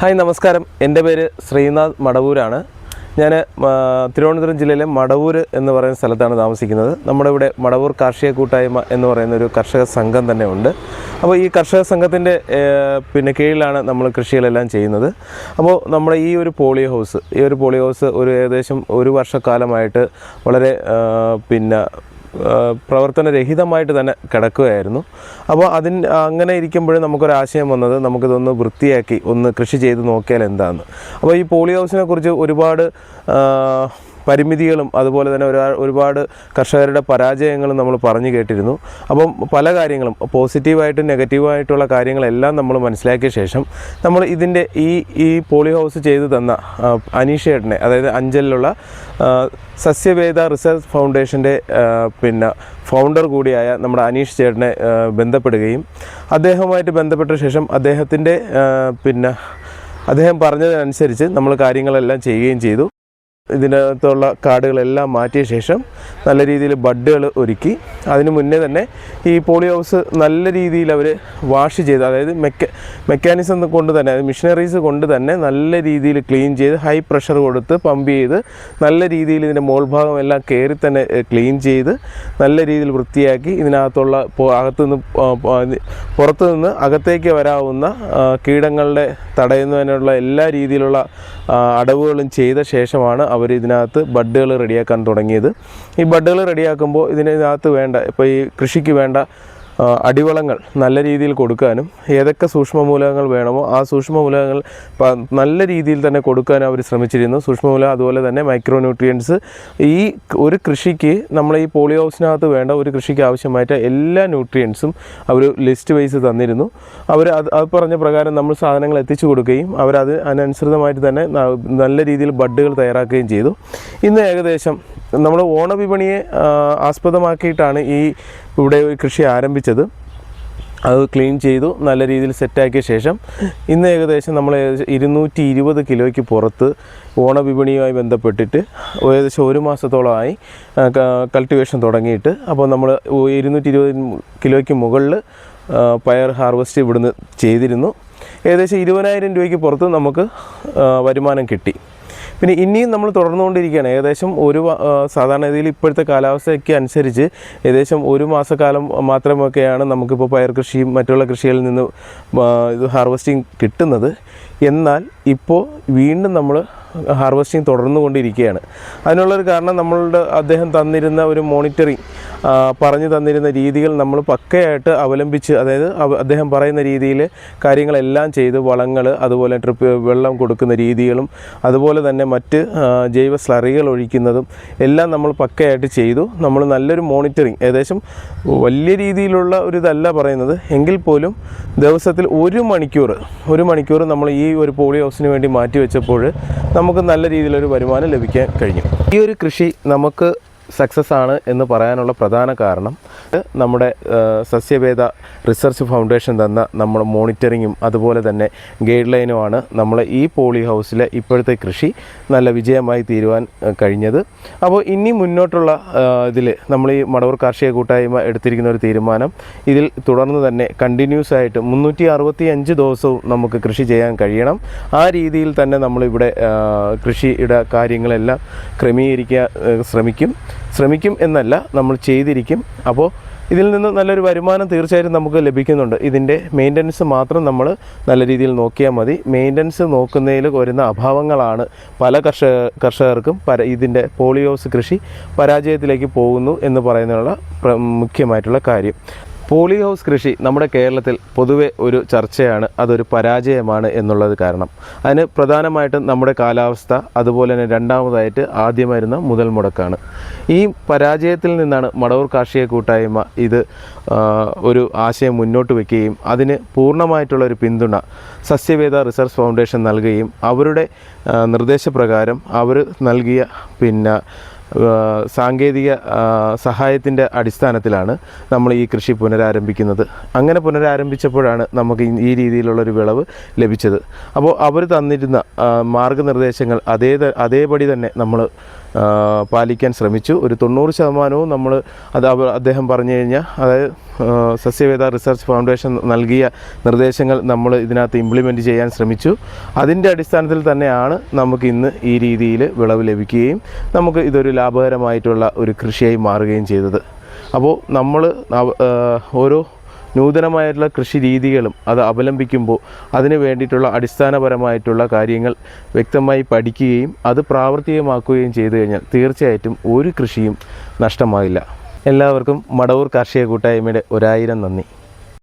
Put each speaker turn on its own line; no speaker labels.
Hi നമസ്കാരം. എന്റെ പേര് ശ്രീനാഥ് മടവൂരാണ്. ഞാൻ തിരുവനന്തപുരം ജില്ലയിലെ മടവൂർ എന്ന് പറയുന്ന സ്ഥലത്താണ് താമസിക്കുന്നത്. നമ്മുടെ ഇവിടെ മടവൂർ കാർഷിക കൂട്ടായ്മ എന്ന് പറയുന്ന ഒരു കർഷക സംഘം തന്നെ ഉണ്ട് അപ്പോൾ ഈ കർഷക സംഘത്തിന്റെ പിന്നെ കീഴിലാണ് നമ്മൾ കൃഷികളെല്ലാം ചെയ്യുന്നത്. അപ്പോൾ നമ്മുടെ ഈ ഒരു പോളിയോ ഹൗസ് ഈ ഒരു പോളിയോ ഹൗസ് ഒരു ഏകദേശം ഒരു വർഷക്കാലമായിട്ട് വളരെ പിന്നെ പ്രവർത്തനരഹിതമായിട്ട് തന്നെ കിടക്കുകയായിരുന്നു. അപ്പോൾ അതിന് അങ്ങനെ ഇരിക്കുമ്പോഴും നമുക്കൊരാശയം വന്നത് നമുക്കിതൊന്ന് വൃത്തിയാക്കി ഒന്ന് കൃഷി ചെയ്ത് നോക്കിയാൽ എന്താണെന്ന് അപ്പോൾ ഈ പോളി ഹൗസിനെ കുറിച്ച് ഒരുപാട് പരിമിതികളും അതുപോലെ തന്നെ ഒരു ഒരുപാട് കർഷകരുടെ പരാജയങ്ങളും നമ്മൾ പറഞ്ഞു കേട്ടിരുന്നു. അപ്പം പല കാര്യങ്ങളും പോസിറ്റീവായിട്ടും നെഗറ്റീവായിട്ടുള്ള കാര്യങ്ങളെല്ലാം നമ്മൾ മനസ്സിലാക്കിയ ശേഷം നമ്മൾ ഇതിന്റെ ഈ ഈ പോളി ഹൗസ് ചെയ്തു തന്ന അനീഷേട്ടനെ അതായത് അഞ്ചലിലുള്ള സസ്യവേദ റിസർച്ച് ഫൗണ്ടേഷന്റെ പിന്നെ ഫൗണ്ടർ കൂടിയായ നമ്മുടെ അനീഷ് ചേട്ടനെ ബന്ധപ്പെടുകയും അദ്ദേഹവുമായിട്ട് ബന്ധപ്പെട്ട ശേഷം അദ്ദേഹത്തിന്റെ പിന്നെ അദ്ദേഹം പറഞ്ഞതനുസരിച്ച് നമ്മൾ കാര്യങ്ങളെല്ലാം ചെയ്യുകയും ചെയ്തു. ഇതിനകത്തുള്ള കാടുകളെല്ലാം മാറ്റിയ ശേഷം നല്ല രീതിയിൽ ബഡ്ഡുകൾ ഒരുക്കി. അതിനു മുന്നേ തന്നെ ഈ പോളി ഹൗസ് നല്ല രീതിയിൽ അവർ വാഷ് ചെയ്ത് അതായത് മെക്ക മെക്കാനിസം കൊണ്ട് തന്നെ അതായത് മിഷനറീസ് കൊണ്ട് തന്നെ നല്ല രീതിയിൽ ക്ലീൻ ചെയ്ത് ഹൈ പ്രഷർ കൊടുത്ത് പമ്പ് ചെയ്ത് നല്ല രീതിയിൽ ഇതിന്റെ മോൾഭാഗം എല്ലാം കയറി തന്നെ ക്ലീൻ ചെയ്ത് നല്ല രീതിയിൽ വൃത്തിയാക്കി ഇതിനകത്തുള്ള അകത്ത് നിന്ന് പോ- പോ- നിന്ന് അകത്തേക്ക് വരാവുന്ന കീടങ്ങളുടെ തടയുന്നതിനുള്ള എല്ലാ രീതിയിലുള്ള അടവുകളും ചെയ്ത ശേഷമാണ് അവർ ഇതിനകത്ത് ബഡ്ഡുകൾ റെഡിയാക്കാൻ തുടങ്ങിയത്. ഈ ബഡ്ഡുകൾ റെഡിയാക്കുമ്പോൾ ഇതിനകത്ത് വേണ്ട ഇപ്പോൾ ഈ കൃഷിക്ക് വേണ്ട അടിവളങ്ങൾ നല്ല രീതിയിൽ കൊടുക്കാനും ഏതൊക്കെ സൂക്ഷ്മമൂലകങ്ങൾ വേണമോ ആ സൂക്ഷ്മമൂലകങ്ങൾ മൂലകങ്ങൾ നല്ല രീതിയിൽ തന്നെ കൊടുക്കാൻ അവർ ശ്രമിച്ചിരുന്നു. സൂക്ഷ്മമൂലം അതുപോലെ തന്നെ മൈക്രോ ന്യൂട്രിയൻസ് ഈ ഒരു കൃഷിക്ക് നമ്മൾ ഈ പോളി ഹൗസിനകത്ത് വേണ്ട ഒരു കൃഷിക്ക് ആവശ്യമായിട്ട് എല്ലാ ന്യൂട്രിയൻസും അവർ ലിസ്റ്റ് വൈസ് തന്നിരുന്നു. അവർ അത് അത് പറഞ്ഞ പ്രകാരം നമ്മൾ സാധനങ്ങൾ എത്തിച്ചു കൊടുക്കുകയും അവരത് അതിനനുസൃതമായിട്ട് തന്നെ നല്ല രീതിയിൽ ബഡ്ഡുകൾ തയ്യാറാക്കുകയും ചെയ്തു. ഇന്ന് ഏകദേശം നമ്മൾ ഓണവിപണിയെ ആസ്പദമാക്കിയിട്ടാണ് ഈ ഇവിടെ കൃഷി ആരംഭിച്ചത്. അത് ക്ലീൻ ചെയ്തു നല്ല രീതിയിൽ സെറ്റാക്കിയ ശേഷം ഇന്ന് ഏകദേശം നമ്മൾ ഇരുന്നൂറ്റി ഇരുപത് കിലോയ്ക്ക് പുറത്ത് ഓണവിപണിയുമായി ബന്ധപ്പെട്ടിട്ട് ഏകദേശം ഒരു മാസത്തോളമായി കൾട്ടിവേഷൻ തുടങ്ങിയിട്ട്. അപ്പോൾ നമ്മൾ ഇരുന്നൂറ്റി ഇരുപത് കിലോയ്ക്ക് മുകളിൽ പയർ ഹാർവസ്റ്റ് ഇവിടുന്ന് ചെയ്തിരുന്നു. ഏകദേശം ഇരുപതിനായിരം രൂപയ്ക്ക് പുറത്ത് നമുക്ക് വരുമാനം കിട്ടി. പിന്നെ ഇനിയും നമ്മൾ തുടർന്നുകൊണ്ടിരിക്കുകയാണ്. ഏകദേശം ഒരു സാധാരണ രീതിയിൽ ഇപ്പോഴത്തെ കാലാവസ്ഥയ്ക്ക് അനുസരിച്ച് ഏകദേശം ഒരു മാസക്കാലം മാത്രമൊക്കെയാണ് നമുക്കിപ്പോൾ പയർ കൃഷിയും മറ്റുള്ള കൃഷികളിൽ നിന്ന് ഇത് ഹാർവസ്റ്റിംഗ് കിട്ടുന്നത്. എന്നാൽ ഇപ്പോൾ വീണ്ടും നമ്മൾ ഹാർവസ്റ്റിംഗ് തുടർന്നുകൊണ്ടിരിക്കുകയാണ്. അതിനുള്ളൊരു കാരണം നമ്മളുടെ അദ്ദേഹം തന്നിരുന്ന ഒരു മോണിറ്ററിങ് പറഞ്ഞു തന്നിരുന്ന രീതികൾ നമ്മൾ പക്കയായിട്ട് അവലംബിച്ച് അതായത് അദ്ദേഹം പറയുന്ന രീതിയിൽ കാര്യങ്ങളെല്ലാം ചെയ്ത് വളങ്ങൾ അതുപോലെ ട്രിപ്പ് വെള്ളം കൊടുക്കുന്ന രീതികളും അതുപോലെ തന്നെ മറ്റ് ജൈവ സ്ലറികൾ ഒഴിക്കുന്നതും എല്ലാം നമ്മൾ പക്കയായിട്ട് ചെയ്തു. നമ്മൾ നല്ലൊരു മോണിറ്ററിങ് ഏകദേശം വലിയ രീതിയിലുള്ള ഒരു ഇതല്ല പറയുന്നത്. എങ്കിൽ പോലും ദിവസത്തിൽ ഒരു മണിക്കൂർ ഒരു മണിക്കൂർ നമ്മൾ ഈ ഒരു പോളി ഹൗസിന് വേണ്ടി മാറ്റി വെച്ചപ്പോൾ നമുക്ക് നല്ല രീതിയിലൊരു വരുമാനം ലഭിക്കാൻ കഴിഞ്ഞു. ഈ ഒരു കൃഷി നമുക്ക് സക്സസ് ആണ് എന്ന് പറയാനുള്ള പ്രധാന കാരണം നമ്മുടെ സസ്യവേദ റിസർച്ച് ഫൗണ്ടേഷൻ തന്ന നമ്മുടെ മോണിറ്ററിങ്ങും അതുപോലെ തന്നെ ഗൈഡ് ലൈനുമാണ് നമ്മൾ ഈ പോളി ഹൗസിലെ ഇപ്പോഴത്തെ കൃഷി നല്ല വിജയമായി തീരുവാൻ കഴിഞ്ഞത്. അപ്പോൾ ഇനി മുന്നോട്ടുള്ള ഇതിൽ നമ്മൾ ഈ മടവൂർ കാർഷിക കൂട്ടായ്മ എടുത്തിരിക്കുന്ന ഒരു തീരുമാനം ഇതിൽ തുടർന്ന് തന്നെ കണ്ടിന്യൂസ് ആയിട്ട് മുന്നൂറ്റി അറുപത്തി അഞ്ച് ദിവസവും നമുക്ക് കൃഷി ചെയ്യാൻ കഴിയണം. ആ രീതിയിൽ തന്നെ നമ്മളിവിടെ കൃഷിയുടെ കാര്യങ്ങളെല്ലാം ക്രമീകരിക്കാൻ ശ്രമിക്കും. ശ്രമിക്കും എന്നല്ല നമ്മൾ ചെയ്തിരിക്കും. അപ്പോൾ ഇതിൽ നിന്ന് നല്ലൊരു വരുമാനം തീർച്ചയായിട്ടും നമുക്ക് ലഭിക്കുന്നുണ്ട്. ഇതിന്റെ മെയിന്റനൻസ് മാത്രം നമ്മൾ നല്ല രീതിയിൽ നോക്കിയാൽ മതി. മെയിന്റനൻസ് നോക്കുന്നതിൽ വരുന്ന അഭാവങ്ങളാണ് പല കർഷക കർഷകർക്കും പര ഇതിന്റെ പോളിയോസ് കൃഷി പരാജയത്തിലേക്ക് പോകുന്നു എന്ന് പറയുന്നതിനുള്ള മുഖ്യമായിട്ടുള്ള കാര്യം. പോളി ഹൗസ് കൃഷി നമ്മുടെ കേരളത്തിൽ പൊതുവെ ഒരു ചർച്ചയാണ് അതൊരു പരാജയമാണ് എന്നുള്ളത് കാരണം. അതിന് പ്രധാനമായിട്ടും നമ്മുടെ കാലാവസ്ഥ അതുപോലെ തന്നെ രണ്ടാമതായിട്ട് ആദ്യം വരുന്ന മുതൽ മുടക്കാണ്. ഈ പരാജയത്തിൽ നിന്നാണ് മടവൂർ കാർഷിക കൂട്ടായ്മ ഇത് ഒരു ആശയം മുന്നോട്ട് വയ്ക്കുകയും അതിന് പൂർണമായിട്ടുള്ള ഒരു പിന്തുണ സസ്യവേദ റിസർച്ച് ഫൗണ്ടേഷൻ നൽകുകയും അവരുടെ നിർദ്ദേശപ്രകാരം അവർ നൽകിയ പിന്നെ സാങ്കേതിക സഹായത്തിന്റെ അടിസ്ഥാനത്തിലാണ് നമ്മൾ ഈ കൃഷി പുനരാരംഭിക്കുന്നത്. അങ്ങനെ പുനരാരംഭിച്ചപ്പോഴാണ് നമുക്ക് ഈ- രീതിയിലുള്ളൊരു വിളവ് ലഭിച്ചത്. അപ്പോൾ അവർ തന്നിരുന്ന മാർഗനിർദ്ദേശങ്ങൾ അതേ അതേപടി തന്നെ നമ്മൾ പാലിക്കാൻ ശ്രമിച്ചു. ഒരു തൊണ്ണൂറ് ശതമാനവും നമ്മൾ അത് അദ്ദേഹം പറഞ്ഞു കഴിഞ്ഞാൽ അതായത് സസ്യവേദ റിസർച്ച് ഫൗണ്ടേഷൻ നൽകിയ നിർദ്ദേശങ്ങൾ നമ്മൾ ഇതിനകത്ത് ഇംപ്ലിമെന്റ് ചെയ്യാൻ ശ്രമിച്ചു. അതിന്റെ അടിസ്ഥാനത്തിൽ തന്നെയാണ് നമുക്ക് ഇന്ന് ഈ രീതിയിൽ വിളവ് ലഭിക്കുകയും നമുക്ക് ഇതൊരു ലാഭകരമായിട്ടുള്ള ഒരു കൃഷിയായി മാറുകയും ചെയ്തത്. അപ്പോൾ നമ്മൾ ഓരോ നൂതനമായിട്ടുള്ള കൃഷി രീതികളും അത് അവലംബിക്കുമ്പോൾ അതിന് വേണ്ടിയിട്ടുള്ള അടിസ്ഥാനപരമായിട്ടുള്ള കാര്യങ്ങൾ വ്യക്തമായി പഠിക്കുകയും അത് പ്രാവർത്തികമാക്കുകയും ചെയ്തു കഴിഞ്ഞാൽ തീർച്ചയായിട്ടും ഒരു കൃഷിയും നഷ്ടമാകില്ല എല്ലാവർക്കും മടവൂർ കാർഷിക കൂട്ടായ്മയുടെ ഒരായിരം നന്ദി.